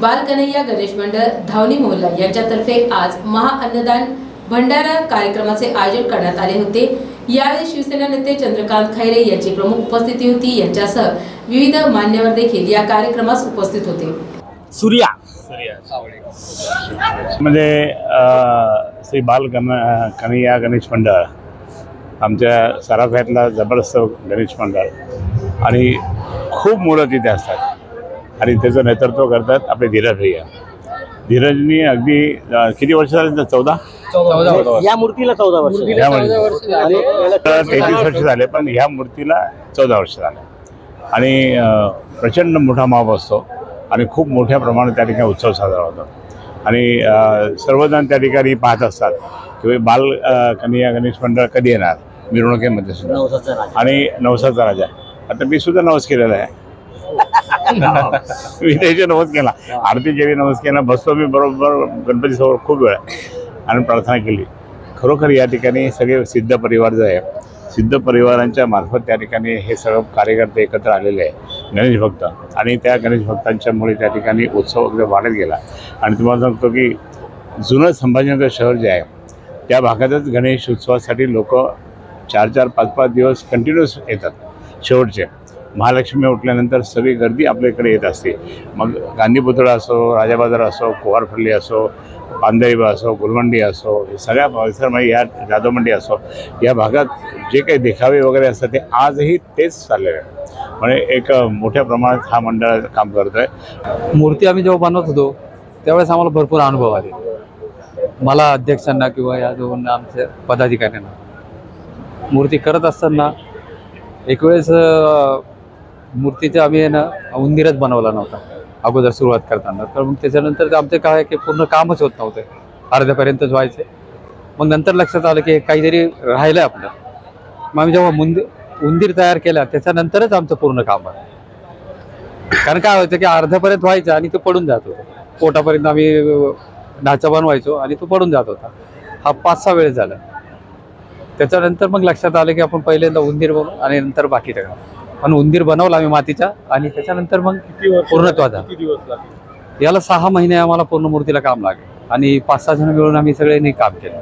बाल कन्हैया गणेश मंडळ धावणी मोहल्ला यांच्यातर्फे आज महाअन्नदान भंडारा कार्यक्रमाचे आयोजन करण्यात आले होते. यावेळी शिवसेना नेते चंद्रकांत खैरे यांची प्रमुख उपस्थिती होती. यांच्यासह विविध मान्यवर देखील या कार्यक्रमास उपस्थित होते. सूर्या. म्हणजे श्री बाल गण कन्हैया गणेश मंडळ आमच्या सराफ्यातला जबरदस्त गणेश मंडळ आणि खूप मुलं तिथे असतात. आणि त्याचं नेतृत्व करतात आपले धीरज भैया. धीरजनी अगदी अ, किती वर्ष झाले चौदा? या मूर्तीला चौदा वर्ष. ह्या तेहतीस वर्ष. झाले पण ह्या मूर्तीला चौदा वर्ष झाले. आणि अ, प्रचंड मोठा माप असतो आणि खूप मोठ्या प्रमाणात त्या ठिकाणी उत्सव साजरा होतो. आणि अ, सर्वजण त्या ठिकाणी पाहत असतात की बाल अ, कन्हैया गणेश मंडळ कधी येणार? मिरवणुकीमध्ये सुद्धा. नवसाचा राजा. आणि नवसाचा राजा. आता मी सुद्धा नवस केलेला आहे. विनयचे त्याचे केला. आरती वेळी नवस केला. बसतो मी बरोबर गणपतीसमोर खूप वेळ. आणि प्रार्थना केली. खरोखर या ठिकाणी सगळे सिद्ध परिवार जो आहे सिद्ध परिवारांच्या मार्फत त्या ठिकाणी हे सगळं कार्यकर्ते एकत्र आलेले आहे गणेश भक्त. आणि त्या गणेश भक्तांच्यामुळे त्या ठिकाणी उत्सव वगैरे वाढत गेला. आणि तुम्हाला सांगतो की जुनं संभाजीनगर शहर जे आहे त्या भागातच गणेश उत्सवासाठी लोक चार चार पाच पाच दिवस कंटिन्युअस येतात. शेवटचे. महालक्ष्मी उठल्यानंतर सगळी गर्दी आपल्याकडे येत असते. मग गांधीपुतळा असो राजाबाजार असो कुवारफल्ली असो बांदरीबा असो गुलमंडी असो सगळ्या सगळ्या परिसरमध्ये म्हणजे या जाधवमंडी असो या भागात जे काही देखावे वगैरे असतात ते आजही तेच चाललेले आहे म्हणजे एक मोठ्या प्रमाणात हा मंडळ काम करत आहे मूर्ती आम्ही जेव्हा बनवत होतो त्यावेळेस आम्हाला भरपूर अनुभव आले. मला अध्यक्षांना किंवा या दोन आमच्या पदाधिकाऱ्यांना. मूर्ती करत असताना एक वेळेस मूर्तीचं आम्ही आहे ना उंदीरच बनवला नव्हता अगोदर सुरुवात करताना. तर मग त्याच्यानंतर आमचं काय की पूर्ण कामच होत नव्हतं अर्ध्यापर्यंतच व्हायचे. मग नंतर लक्षात आलं की हे काहीतरी राहिलं आपलं. मग आम्ही जेव्हा मुंद उंदीर तयार केला त्याच्यानंतरच आमचं पूर्ण काम आहे कारण काय व्हायचं की अर्ध्यापर्यंत व्हायचं आणि तो पडून जात होता. पोटापर्यंत आम्ही नाचा ढाचा बनवायचो आणि तो पडून जात होता. हा पाच सहा वेळेस झाला. त्याच्यानंतर मग लक्षात आलं की आपण पहिल्यांदा उंदीर बनवू आणि नंतर बाकी टाका पण उंदीर बनवला आम्ही मातीचा. आणि त्याच्यानंतर मग पूर्णत्वाचा याला सहा महिने आम्हाला पूर्ण मूर्तीला काम लागेल. आणि पाच सहा जण मिळून आम्ही सगळ्यांनी काम केलं.